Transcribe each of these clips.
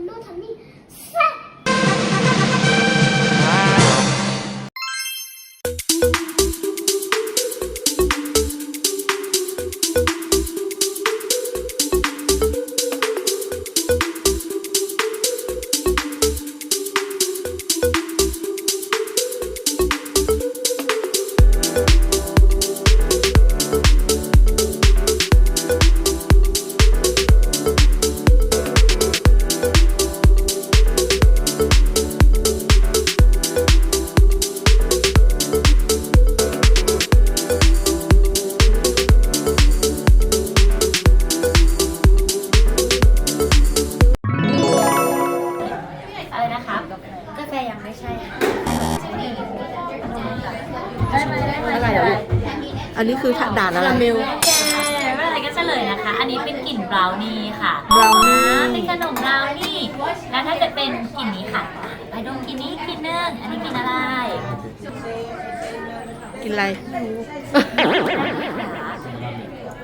Ну, это อันนี้คือด่านอะไร โอเคไม่เกอะไรก็เฉลยนะคะ อันนี้เป็นกลิ่นบราวนี่ค่ะบราวนี่เป็นขนมบราวนี่ แล้วถ้าจะเป็นกลิ่นนี้ค่ะ ไปดงกลิ่นนี้กลิ่นหนึงอันนี้กลิ่นอะไรกินอะไร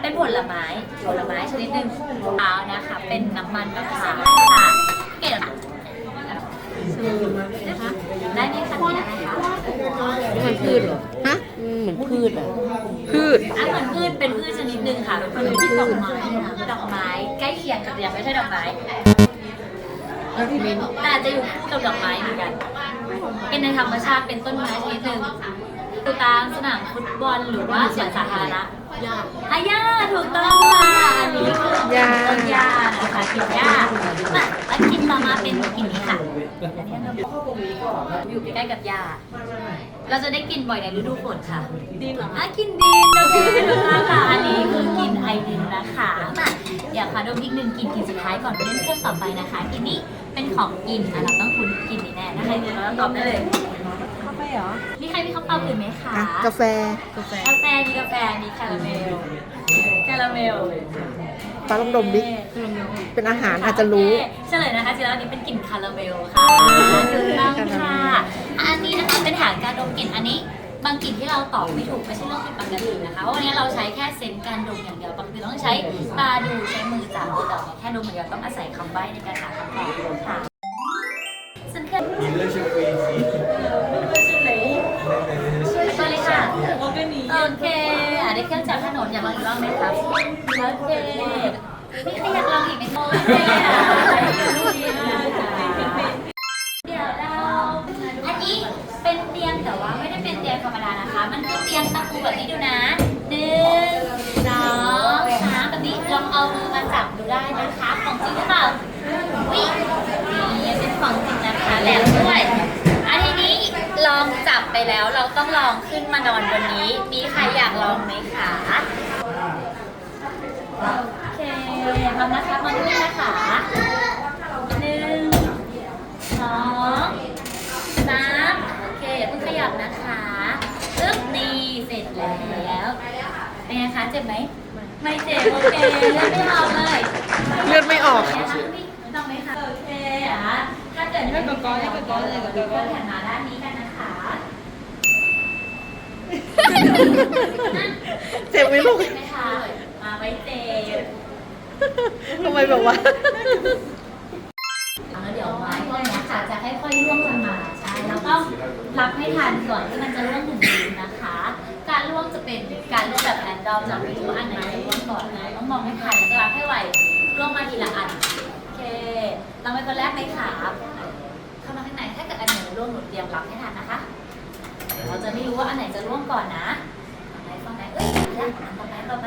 เป็นผลไม้ ผลไม้ชนิดหนึ่งเท้าวนะคะ เป็นน้ำมันมะพร้าวค่ะเกล็ดนะไคะได้ไหมคะ มันพืชเหรอ เหมือนพืชอะ พืช อันเหมือนพืชเป็นพืชชนิดหนึ่งค่ะเป็นพืชที่ดอกไม้นะะดอกไม้ใกล้เคียงกับอย่างไม่ใช่ดอกไม้แต่จะอยู่คู่กับดอกไม้เหมือนกัน เป็นในธรรมชาติเป็นต้นไม้ชนิดหนึ่งตูตามสนามฟุตบอลหรือว่าสวนสาธารณะอาย่าถูกต้องค่ะอันนี้คือหญ้า ต้นหญ้านะคะกินหญ้ามาแล้วกินมามาเป็นกินนี้ค่ะอยู่ใกล้กับหญ้า เราจะได้กินบ่อยในฤดูฝนค่ะดินเหรออะกินดินเรากินดินนะคะอันนี้คือกินไอดินนะคะมาเดี๋ยวขอดมอีกหนึ่งกินกินสุดท้ายก่อนไปเล่นเครื่องต่อไปนะคะกินนี้เป็นของกินอะเราต้องคุณกินนี่แน่นะคะเดี๋ยวเราตอบได้เลยกาแฟเหรอมีใครมีคำตอบอื่นไหมคะกาแฟกาแฟมีกาแฟมีคาราเมลคาราเมล ฟ้าลองดมบิ๊กเป็นอาหารอาจจะรู้เฉลยนะคะจริงแล้วอันนี้เป็นกลิ่นคาราเมลค่ะถูกต้งค่ะอันนี้นะคะเป็นหางการดมกลิ่นอันนี้บางกลิ่นที่เราตอบไม่ถูกไม่ใช่เรื่องผิดปกตินะคะวันนี้เราใช้แค่เซนส์การดมอย่างเดียวบางทีต้องใช้ตาดูใช้มือจับแต่แค่ดมอย่างเดียวต้องอาศัยคำใบ้ในการหาคำตอบค่ะ ฉันเคย องไหมครับแล้วเจ๊พี่อยากลองอีกไหมโอเคเดี๋ยวเราอันนี้เป็นเตียงแต่ว่าไม่ได้เป็นเตียงธรรมดานะคะ มันคือเตียงตะปูแบบนี้ดูนะหนึ่งสองสามแบบนี้ลองเอามือมาจับดูได้นะคะของจริงหรือเปล่าวินี่เป็นของจริงนะคะแล้วด้วยอันนี้ลองจับไปแล้วเราต้องลองขึ้นมานอนบนนี้ มีใครอยากลองไหมคะ ทำนะคะมาด้วยนะคะหนึ่งสองสามโอเคอย่าพิ่งขยับนะคะตึ๊บนี่เสร็จแล้วเป็นไงคะเจ็บไหมไม่เจ็บโอเคเลือดไม่ออกเลยเลือดไม่ออกต้องไหมคะโอเคอะถ้าเกิดไม่เป็ก้อ่เก้อนเลยก็เป็ก้แข่งมาด้านนี้กันนะคะเจ็บไหมลูกมาไม่เจ็บ ทำไมแบบว่าล้วเดี๋ยวไม้พวกเนี้ยค่ะจะค่อยๆร่วงลงมาใช่แล้วก็รับให้ทันก่อนที่มันจะล่วงหนึ่งทีนะคะ การล่วงจะเป็นการล่วงแบบแอนดอมจะไม่รู้อันไหนล่วงก่อนไหนต้องมองให้ทันแล้วก็รับให้ไหวล่วงมาทีละอันโอเคเราไปคนแรกไหมคะเข้ามาข้างในถ้าเกิดอันไหนล่วงหนูเตรียมรับให้ทันนะคะเราจะไม่รู้ว่าอันไหนจะล่วงก่อนนะฟังไหนฟังไหนเอ้ยอันลนต่อไปต่อไป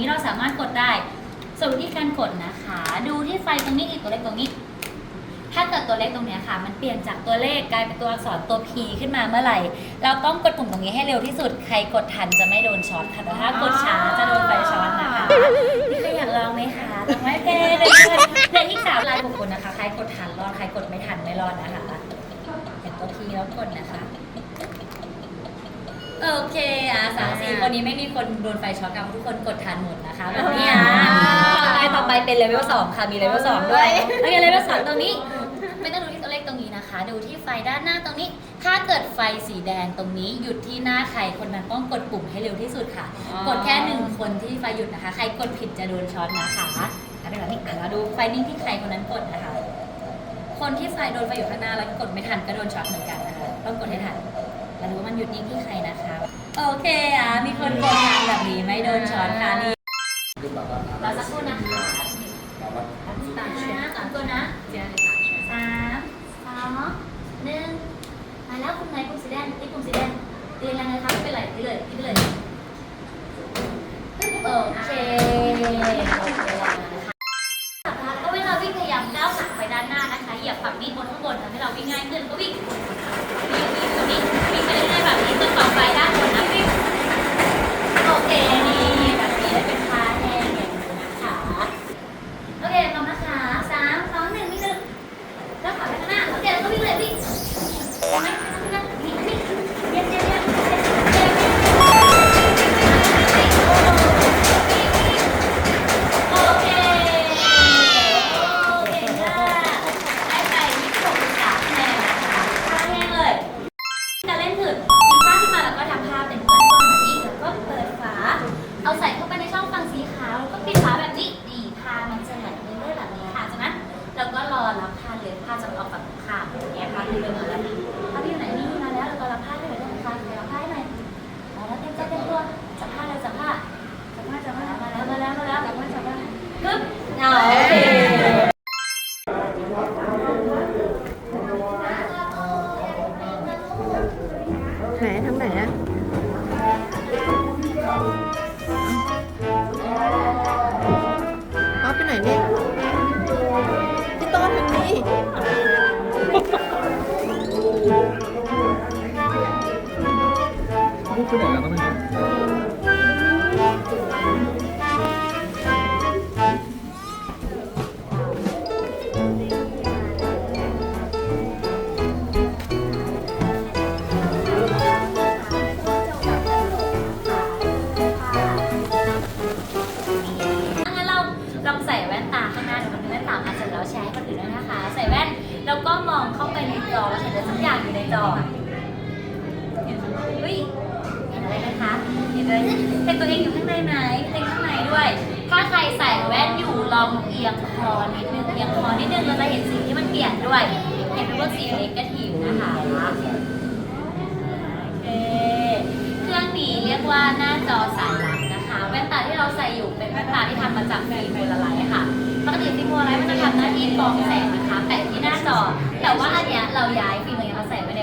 นี้เราสามารถกดได้ส่วนวิธีการกดนะคะ ดูที่ไฟตรงนี้อีกตัวเลขตรงนี้ ถ้าเกิดตัวเลขตรงนี้ค่ะ มันเปลี่ยนจากตัวเลขกลายเป็นตัวอักษรตัว P ขึ้นมาเมื่อไหร่ เราต้องกดปุ่มตรงนี้ให้เร็วที่สุด ใครกดทันจะไม่โดนช็อตค่ะแต่ถ้ากดช้าจะโดนไฟช็อตนะคะมีใครอยากลองไหมคะลองไหมเพเลยเดือนที่สามลายบุคคลนะคะ ใครกดทันรอด ใครกดไม่ทันไม่รอดนะคะเป็นตัว P แล้วกดนะคะ โอเคอะสามสี่คนนี้ไม่มีคนโดนไฟช็อตกันทุกคนกดทันหมดนะคะแบบนี้อะต่อไปต่อไปเป็นเลเวลสองค่ะมีเลเวลสองด้วยโอเคเลเวลสองตรงนี้ ไม่ต้องดูที่ตัวเลขตรงนี้นะคะ ดูที่ไฟด้านหน้าตรงนี้ ถ้าเกิดไฟสีแดงตรงนี้หยุดที่หน้าใครคนนั้นต้องกดปุ่มให้เร็วที่สุดค่ะ กดแค่หนึ่งคนที่ไฟหยุดนะคะ ใครกดผิดจะโดนช็อตนะคะอะเป็นแบบนี้อะเราดูไฟนิ่งที่ใครคนนั้นกดนะคะ คนที่ไฟโดนไฟอยู่ข้างหน้าแล้วกดไม่ทันก็โดนช็อตเหมือนกันนะคะต้องกดให้ทันมาดูว่ามันหยุดนิ่งที่ใครนะคะ โอเคอะมีคนกงงานแบบนี้ไม่โดนช้อนค่ะนี่ ข่างอย่างเงี้ยผ้าที่เริ่มมาแล้วถ้าพี่อยู่ไหนนี่มาแล้วเราก็รับผ้าให้หน่อยได้ไหมคะเดี๋ยวรับผ้าให้หน่อยมาแล้วเต็มใจเต็มตัวจับผ้าเลยจับผ้าจับผ้าจับผ้ามาแล้วมาแล้วมาแล้วจับผ้าจับผ้าปึ๊บเอาโอเค จอเห็นเฮ้ยเห็นอะไรนะคะเห็นอะไรเห็นตัวเองอยู่ข้างในไหมเห็นข้างในด้วย ถ้าใครใส่แว่นอยู่ลองเอียงคอนิดนึงเอียงคอนิดนึงเราจะเห็นสิ่งที่มันเปลี่ยนด้วย เห็นเป็นพวกสีเล็กกระถิวนะคะโอเคเครื่องนี้เรียกว่าหน้าจอสายลับนะคะ แว่นตาที่เราใส่อยู่เป็นแว่นตาที่ทำมาจากฟิล์มโพลาไรด์ค่ะปกติฟิล์มโพลาไรด์มันจะทำหน้าที่กรองแสงนะคะแปะที่หน้าจอ แต่ว่าอันเนี้ยเราย้ายฟิล์ม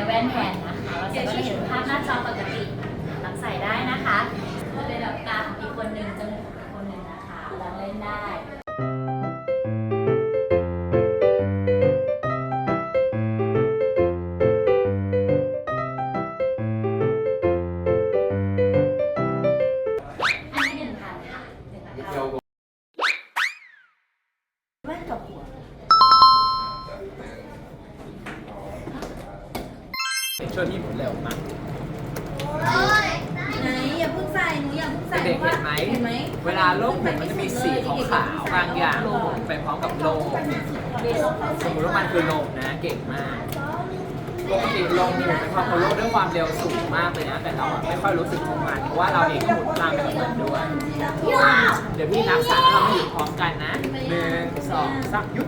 แว่นแทนนะคะเราจะได้เห็นภาพหน้าจอปกติลองใส่ได้นะคะเป็นแบบตาของอีกคนนึงจมูกอีกคนนึงนะคะลองเล่นได้ ช่วยพี่ผมเร็วมากไหนอย่าเพิ่งใส่หนูอย่าเพิ่งใส่เด็กๆเห็นไหม เห็นไหมเวลาโลกผมมันจะมีสีขาวๆบางอย่างไปพร้อมกับโลกสมมติว่ามันคือลมนะเก่งมากปกติลมหมุนไปพร้อมกับโลกด้วยความเร็วสูงมากเลยนะ แต่เราอะไม่ค่อยรู้สึกของมันเพราะว่าเราเองก็หมุนตามไปกับมันด้วย เดี๋ยวพี่นับสามแล้วเรามาหยุดพร้อมกันนะหนึ่งสองสามหยุด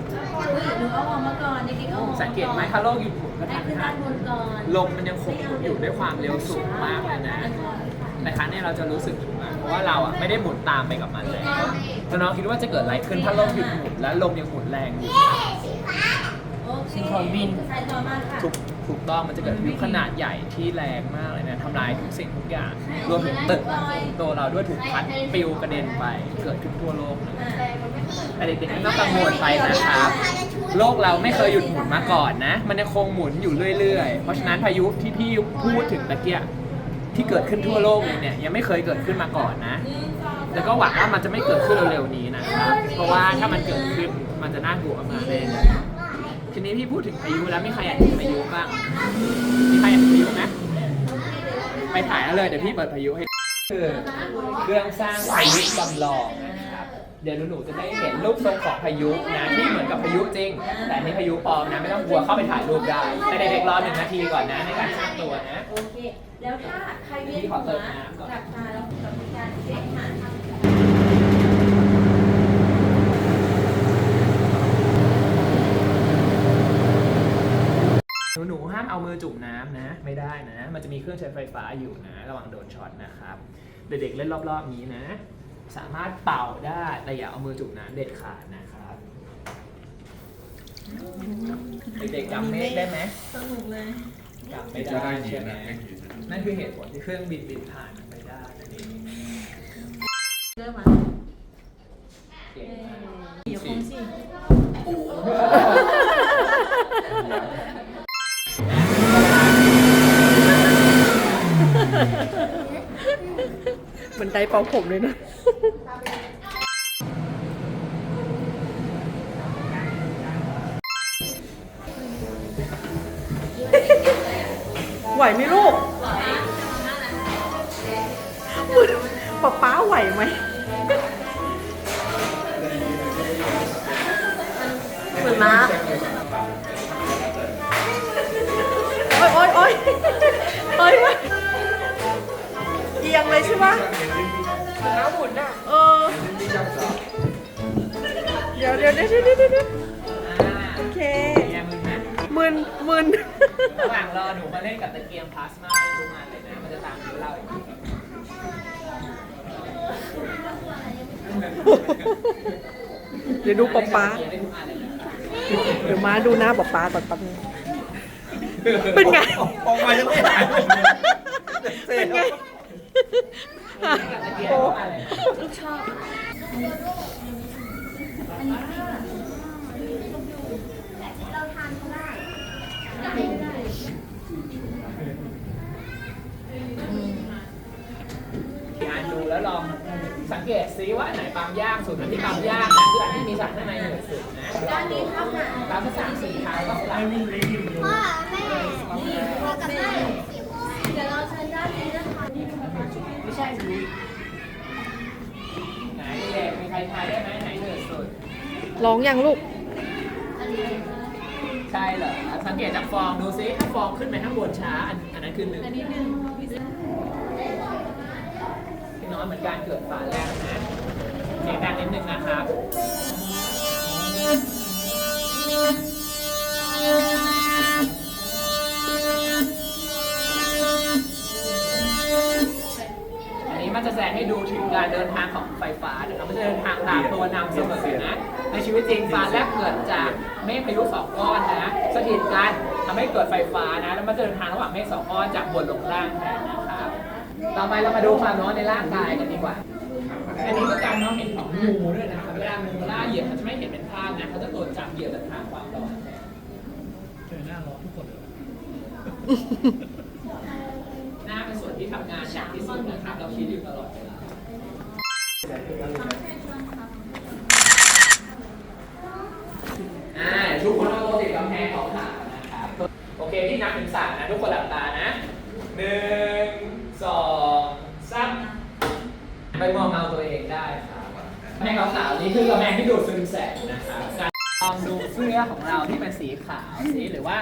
สังเกตไหมถ้าโลกหยุดหมุนก็ให้ทันขึ้นหัด้านนบนก่อนลมมันยังคงหมุนอยู่ด้วยความเร็วสูงมากเลยนะแต่ครั้งเนี้ยเราจะรู้สึกถึงมันเพราะว่าเราอะไม่ได้หมุนตามไปกับมันเลยแต่น้องคิดว่าจะเกิดอะไรขึ้นถ้าโลกหยุดหมุนและลมยังหมุนแรงอยู่ซิงโครนบินถูกถูกต้องมันจะเกิดพายุขนาดใหญ่ที่แรงมากเลยนะทำลายทุกสิ่งทุกอย่าง รวมถึงตึกตัวเราด้วยถูกพัดปลิวกระเด็นไป เกิดขึ้นทั่วโลกเลย แต่เด็กๆไม่ต้องกังวลไปนะครับ โลกเราไม่เคยหยุดหมุนมาก่อนนะ มันยังคงหมุนอยู่เรื่อยๆ เพราะฉะนั้นพายุที่พี่พูดถึงตะเกียที่เกิดขึ้นทั่วโลกเลยเนี่ยยังไม่เคยเกิดขึ้นมาก่อนนะ แล้วก็หวังว่ามันจะไม่เกิดขึ้นเร็วๆนี้นะครับ เพราะว่าถ้ามันเกิดขึ้นมันจะน่ากลัวมากเลยทีนี้พี่พูดถึงพายุแล้วมีใครอยากเห็นพายุบ้างมีใครอยากเห็นพายุไหมไปถ่ายแล้วเลยเดี๋ยวพี่เปิดพายุให้คือเรื่องสร้างพายุจำลองนะ เดี๋ยวหนูๆจะได้เห็นรูปทรงของพายุนะที่เหมือนกับพายุจริง แต่อันนี่พายุปลอมนะไม่ต้องกลัวเข้าไปถ่ายรูปได้แต่เด็กๆรอหนึ่งนาทีก่อนนะในการสร้างตัวนะ โอเค แล้วถ้าใครเวียนหัวหลับตาแล้วกับการเช็คหางหนูๆห้ามเอามือจุ่มน้ำนะ ไม่ได้นะ มันจะมีเครื่องใช้ไฟฟ้าอยู่นะ ระวังโดนช็อตนะครับ เด็กๆเล่นรอบๆนี้นะ สามารถเป่าได้แต่อย่าเอามือจุ่มน้ำเด็ดขาดนะครับเด็กๆจำเมฆได้ไหมสนุกเลยจำไม่ได้ใช่ไหมนั่นคือเหตุผลที่เครื่องบินบินผ่านมันไปได้นั่นเองเริ่มมาเก่งมากเดี๋ยวคงสิเหมือนไดร์เป่าผมเลยนะ ไหวไหมลูกป๊าป๊าไหวไหมเหมือนม้าโอ๊ยโอ๊ยโอ๊ยโอ๊ยโอ๊ยเอียงเลยใช่ปะน้ำหมุนอะ เออ เดี๋ยวเดี๋ยวเดี๋ยวเดี๋ยวเดี๋ยวเดี๋ยวอ่าโอเคแย่มึงนะมึนมึน ระหว่างรอหนูมาเล่นกับตะเกียงพลาสมาทุกงานเลยนะ มันจะตามดูเราอีกเดี๋ยวดูป๊าป๊าเล่นทุกงาเดี๋ยวมาดูหน้าป๊าป๊าก่อนแป๊บนึงเป็นไง ออกมายังไม่หายเป็นไงเล่นกับตะเกียงทุกงานนะลูกชอบ งานดู แล้วลองสังเกตซิว่าอันไหนปั๊มยากสุดอันที่ปั๊มยากนะคืออันที่มีสารข้างในเหนือสุดนะด้านนี้ครับปั๊มสามสี่เท้าก็สลับพ่อแม่พ่อกับแม่เดี๋ยวเราใช้ด้านนี้นะคะไม่ใช่สิไหนเด็กมีใครทายได้ไหมไหนเหนือสุดร้องยังลูกใช่เหรอสังเกตจากฟองดูซิถ้าฟองขึ้นไปข้างบนช้าอันอันนั้นคือหนึ่งอันนี้หนึ่งพี่ น้อยเหมือนการเกิดฝาแรกนะเสียงดังนิดนึงนะครับอันนี้มันจะแสดงให้ดูถึงการเดินทางของไฟฟ้านะครับมันจะเดินทางตามตัวนำเสมอนะ ในชีวิตจริงฟ้าแลบเกิดจากเมฆพายุสองก้อนนะ สถิตกันทำให้เกิดไฟฟ้านะ แล้วมันจะเดินทางระหว่างเมฆสองก้อนจากบนลงล่างแทนนะ ต่อไปเรามาดูความร้อนในร่างกายกันดีกว่า อันนี้คือการมองเห็นของงูด้วยนะครับเวลางูล่าเหยื่อเขาจะไม่เห็นเป็นภาพนะเขาจะตรวจจับเหยื่อจากทางความร้อนแทนเจอหน้าร้อนทุกคนเลยหน้าเป็นส่วนที่ทำงานหนักที่สุดนะครับเราคิดอยู่ตลอดเวลาอ่าทุกคนเอาตัวติดกำแพงของขานะครับ โอเคที่นับถึงสามนะ ทุกคนหลับตานะหนึ่งสองสามไปมองเงาตัวเองได้ครับกำ แพงขาวๆนี้คือกำแพงที่ดูดซึมแสงนะครับการลองดูเสื้อของเราที่เป็นสีขาวสีหรือว่า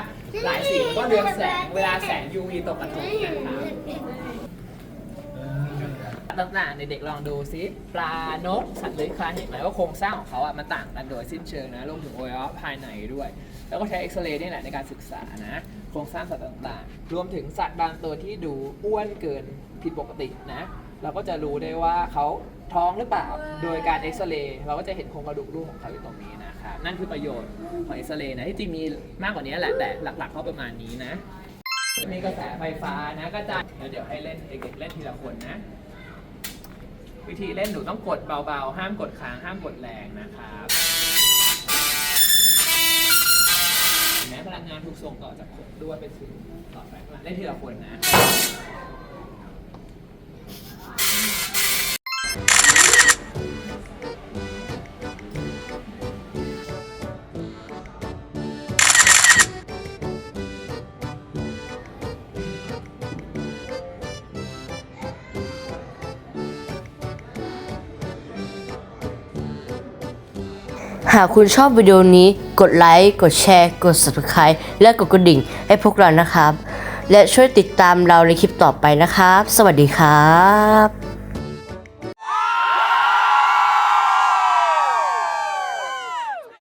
หลายสีก็เรืองแสงเวลาแสง UV ตกกระทบนะครับต่างๆเด็กๆลองดูซิปลานกสัตว์เลื้อยคลานเห็นไหมว่าโครงสร้างของเขาอะมันต่างกันโดยสิ้นเชิงนะรวมถึงอวัยวะภายในด้วย แล้วก็ใช้เอ็กซเรย์นี่แหละในการศึกษานะ โครงสร้างสัตว์ต่างๆ รวมถึงสัตว์บางตัวที่ดูอ้วนเกินผิดปกตินะ เราก็จะรู้ได้ว่าเขา ท้องหรือเปล่า โดยการเอ็กซเรย์เราก็จะเห็นโครงกระดูกลูกของเขาอยู่ตรงนี้นะครับนั่นคือประโยชน์ของเอ็กซเรย์นะที่จริงมีมากกว่านี้แหละแต่หลักๆเขาประมาณนี้นะจะมีกระแสไฟฟ้านะก็จะเดี๋ยวเดี๋ยวให้เล่นเด็กๆเล่นทีละคนนะ วิธีเล่นหนูต้องกดเบาๆ ห้ามกดค้างห้ามกดแรงนะครับเห็นไหมพลังงานถูกส่งต่อจากคนด้วยไปสู่ต่อไปเล่นทีละคนนะ หากคุณชอบวิดีโอนี้กดไลค์กดแชร์ กด subscribe และกดกระดิ่งให้พวกเรานะครับ และช่วยติดตามเราในคลิปต่อไปนะครับ สวัสดีครับ